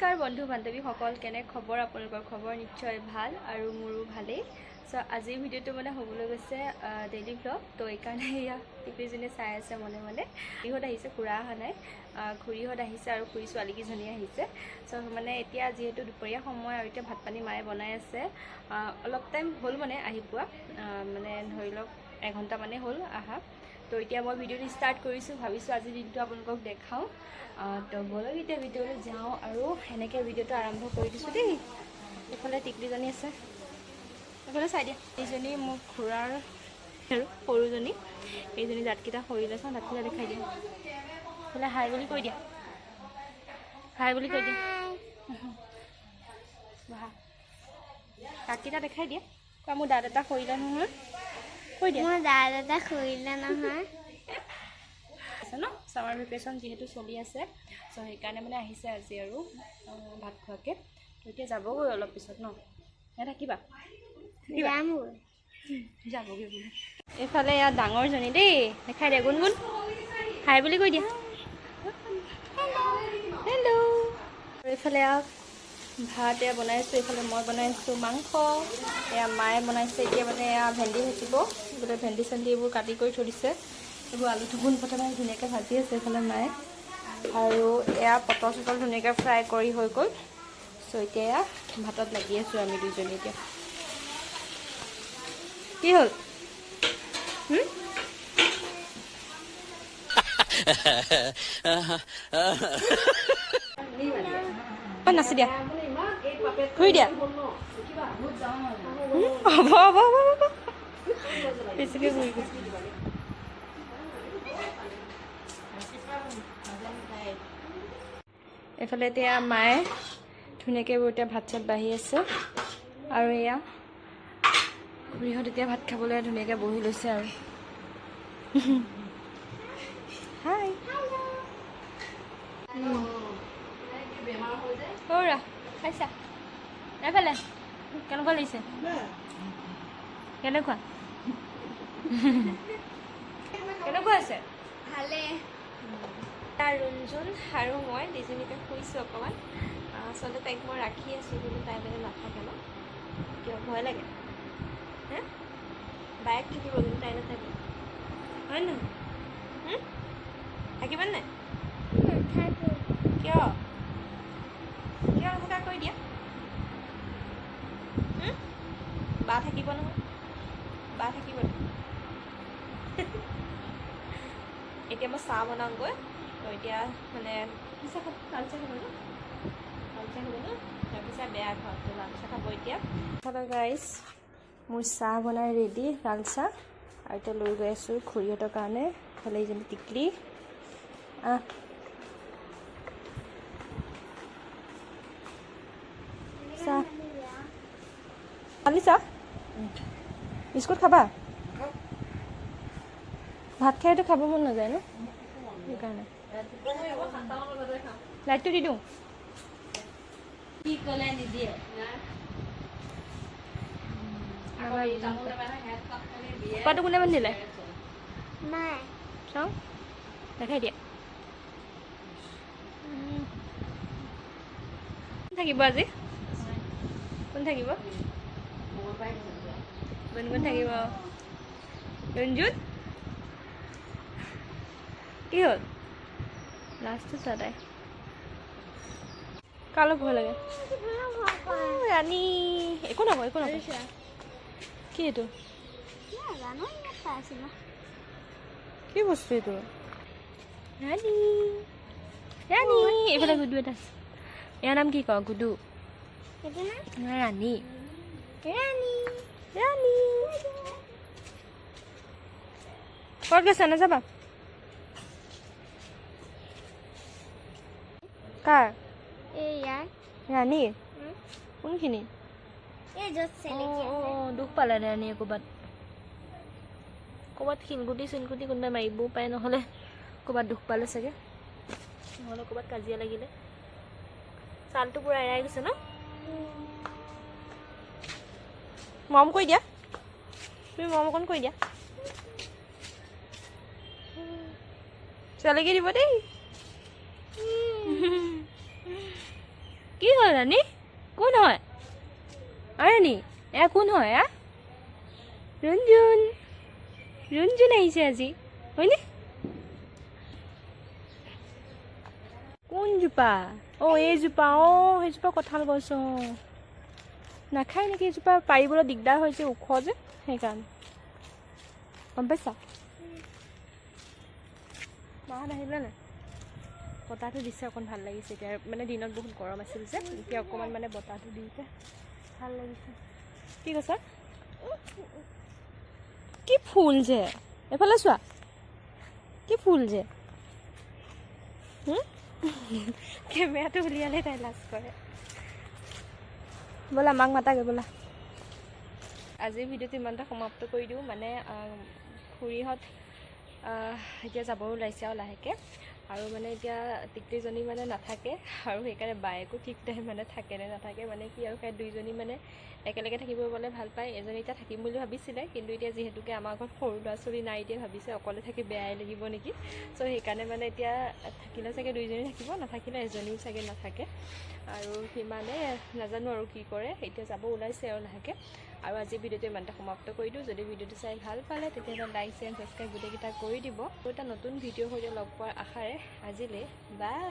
নমস্কাৰ বন্ধু বান্ধৱীসকল কেনে খবৰ আপোনালোকৰ? খবৰ নিশ্চয় ভাল আৰু মোৰো ভালেই। চ' আজিৰ ভিডিঅ'টো মানে হ'বলৈ গৈছে ডেইলি ব্লগ তো এইকাৰণে এয়া টিপিজনীয়ে চাই আছে মনে মনে। খুৰীহঁত আহিছে খুৰা অহা নাই। খুৰীহঁত আহিছে আৰু খুৰী ছোৱালীকেইজনী আহিছে। চ' মানে এতিয়া যিহেতু দুপৰীয়া সময় আৰু এতিয়া ভাত পানী মায়ে বনাই আছে অলপ টাইম হ'ল মানে আহি পোৱা। মানে ধৰি লওক এঘণ্টামানেই হ'ল আহা। তো এতিয়া মই ভিডিঅ'টো ষ্টাৰ্ট কৰিছোঁ, ভাবিছোঁ আজিৰ দিনটো আপোনালোকক দেখাওঁ। তো ব'লক এতিয়া ভিডিঅ'লৈ যাওঁ আৰু সেনেকৈ ভিডিঅ'টো আৰম্ভ কৰি দিছোঁ দেই। এইফালে টিকলিজনী আছে। এইফালে চাই দিয়া। এইজনী মোৰ খুৰাৰ আৰু সৰুজনী। এইজনী দাঁতকেইটা সৰিলে চাওঁ দাঁতকেইটা দেখাই দিয়া এইফালে হাই বুলি কৈ দিয়া। হাই বুলি কৈ দিয়া। দাঁতকেইটা দেখাই দিয়া। কোৱা, মোৰ দাঁত এটা সৰিলে নহয়। কৈ দিয়া মোৰ দাঁত এটা খুৰিলে নহয় আছে ন? ছামাৰ ভেকেশ্যন যিহেতু চলি আছে চ' সেইকাৰণে মানে আহিছে আজি আৰু ভাত খোৱাকৈ। তো এতিয়া যাবগৈ অলপ পিছত ন? ইয়াত থাকিবা। থাকিবা। যামগৈ যাবগৈ বোলে। এইফালে ইয়াত ডাঙৰজনী দেই। দেখাই দিয়া গুণগুণ। হাই বুলি কৈ দিয়া। হেল্ল' আৰু এইফালে এয়া ভাত এয়া বনাইছোঁ এইফালে মই বনাইছোঁ মাংস এয়া মায়ে বনাইছে এতিয়া মানে এয়া ভেন্দি ভাজিব বোলে ভেন্দি চেন্দি এইবোৰ কাটি কৰি থৈ দিছে। এইবোৰ আলুটো পোনপ্ৰথমে ধুনীয়াকৈ ভাজি আছে এইফালে মায়ে। আৰু এয়া পটল চটল ধুনীয়াকৈ ফ্ৰাই কৰি হৈ গ'ল। চ' এতিয়া এয়া ভাতত লাগি আছোঁ আমি দুইজনী এতিয়া। কি হ'ল? নাচি দিয়া। গৈছে এইফালে এতিয়া মায়ে ধুনীয়াকৈ এইবোৰ এতিয়া ভাত চাত বাঢ়ি আছে। আৰু এয়া খুৰীহঁত এতিয়া ভাত খাবলৈ ধুনীয়াকৈ বহি লৈছে আৰু। হাই। সৌৰা খাইছা? এইফালে কেনেকুৱা লাগিছে কেনেকুৱা কেনেকুৱা আছে ভালে তাৰ ৰুণজুন আৰু মই দুইজনীকে শুইছোঁ অকণমান আচলতে তাইক মই ৰাখি আছোঁ কিন্তু তাই মানে নাথাকে ন কিয় ভয় লাগে হে বাইক থাকিব কিন্তু তাই নাথাকে হয় নহয় হুম? থাকিব নাই কিয় বা থাকিব নহয়। বা থাকিব এতিয়া মই চাহ বনাওঁগৈ তো এতিয়া মানে চাহ খাব, লাল চাহ খাব ন? লাল চাহ খাব ন? তাৰপিছত বেয়া তো লাল চাহ খাব এতিয়া। হেল্ল' গাইজ মোৰ চাহ বনাই ৰেডি লাল চাহ। আৰু এতিয়া লৈ গৈ আছোঁ খুৰীহঁতৰ কাৰণে ইফালে এইজনী টিকলি। আহ। চাহ। খালি চাহ বিস্কুট খাবা? ভাত খাইতো খাব মন নাযায় ন? সেইকাৰণে। লাইটটো দি দিওঁ। কি ক'লে নিদিয়ে? খোপাটো কোনে বান্ধিলে? নাই চাওঁ। দেখাই দিয়া। কোন থাকিব আজি? কোন থাকিব? গুণগুণ থাকিব ৰঞ্জুত কি হ'ল লাষ্টটো চোৱা তাই কালৈ ভয় লাগে অ, ৰাণী একো নকয় একো নকয় কি এইটো নাজানো ইয়াত পাইছিলো কি বস্তু এইটো ৰাণী ৰাণী এইফালে গুডু এটা আছে ইয়াৰ নাম কি কওঁ গুডু সেইটো না নহয়, ৰাণী ৰাণী ৰাণী ক'ত গৈছা নাযাবা কাৰ ৰাণী কোনখিনি দুখ পালে ৰাণীয়ে ক'ৰবাত ক'ৰবাত শিলগুটি চিলগুটি কোনোবাই মাৰিবও পাৰে নহ'লে ক'ৰবাত দুখ পালে চাগে নহ'লে ক'ৰবাত কাজিয়া লাগিলে ছালটো পূৰা এৰাই গৈছে ন মৰম কৰি দিয়া। তুমি মৰম অকণ কৰি দিয়া। চেলেকি দিব দেই। কি হ'ল ৰাণী? কোন হয়? ৰাণী, এয়া কোন হয় এয়া ৰঞ্জুন ৰঞ্জুন আহিছে আজি, হয়নে? কোনজোপা অঁ, এইজোপা, অঁ, সেইজোপা কঁঠাল গছ, অঁ। নাখায় নেকি এজোপা পাৰিবলৈ দিগদাৰ হৈছে ওখ যে, সেইকাৰণে। গম পাইছা? মাহঁত আহিলে নাই? বতাহটো দিছে অকণ ভালো লাগিছে এতিয়া মানে দিনত বহুত গৰম আছিল যে, এতিয়া অকণমান মানে বতাহটো দিছে। ভালো লাগিছে। কি কৈছা? কি ফুল যে, এফালে চোৱা। কি ফুল যে। কেমেৰাটো উলিয়ালে তাই লাজ কৰে। ব'লা মাক মাতাগে ব'লা। আজিৰ ভিডিঅ'টো ইমানতে সমাপ্ত কৰি দিওঁ মানে খুৰীহঁত এতিয়া যাব ওলাইছে আৰু লাহেকৈ। আৰু মানে এতিয়া টিকলিজনী মানে নাথাকে আৰু সেইকাৰণে বায়েকো ঠিক নাই মানে থাকে নে নাথাকে মানে কি আৰু সেই দুইজনী মানে একেলগে থাকিব পালে ভাল পায়। এজনী এতিয়া থাকিম বুলি ভাবিছিলে কিন্তু এতিয়া যিহেতুকে আমাৰ ঘৰত সৰু ল'ৰা ছোৱালী নাই এতিয়া ভাবিছে অকলে থাকি বেয়াই লাগিব নেকি? চ' সেইকাৰণে মানে এতিয়া থাকিলে চাগে দুইজনী থাকিব নাথাকিলে এজনীও চাগে নাথাকে। আৰু সিমানে নাজানো আৰু কি কৰে এতিয়া যাব ওলাইছে আৰু লাহেকৈ। আৰু আজি ভিডিঅ'টো ইমানতে সমাপ্ত কৰি দিওঁ। যদি ভিডিঅ'টো চাই ভাল পালে তেতিয়াহ'লে লাইক শ্বেয়াৰ ছাবস্ক্ৰাইব গোটেইকেইটা কৰি দিব। আৰু এটা নতুন ভিডিঅ'ৰ সৈতে লগ পোৱাৰ আশাৰে আজিলৈ বাই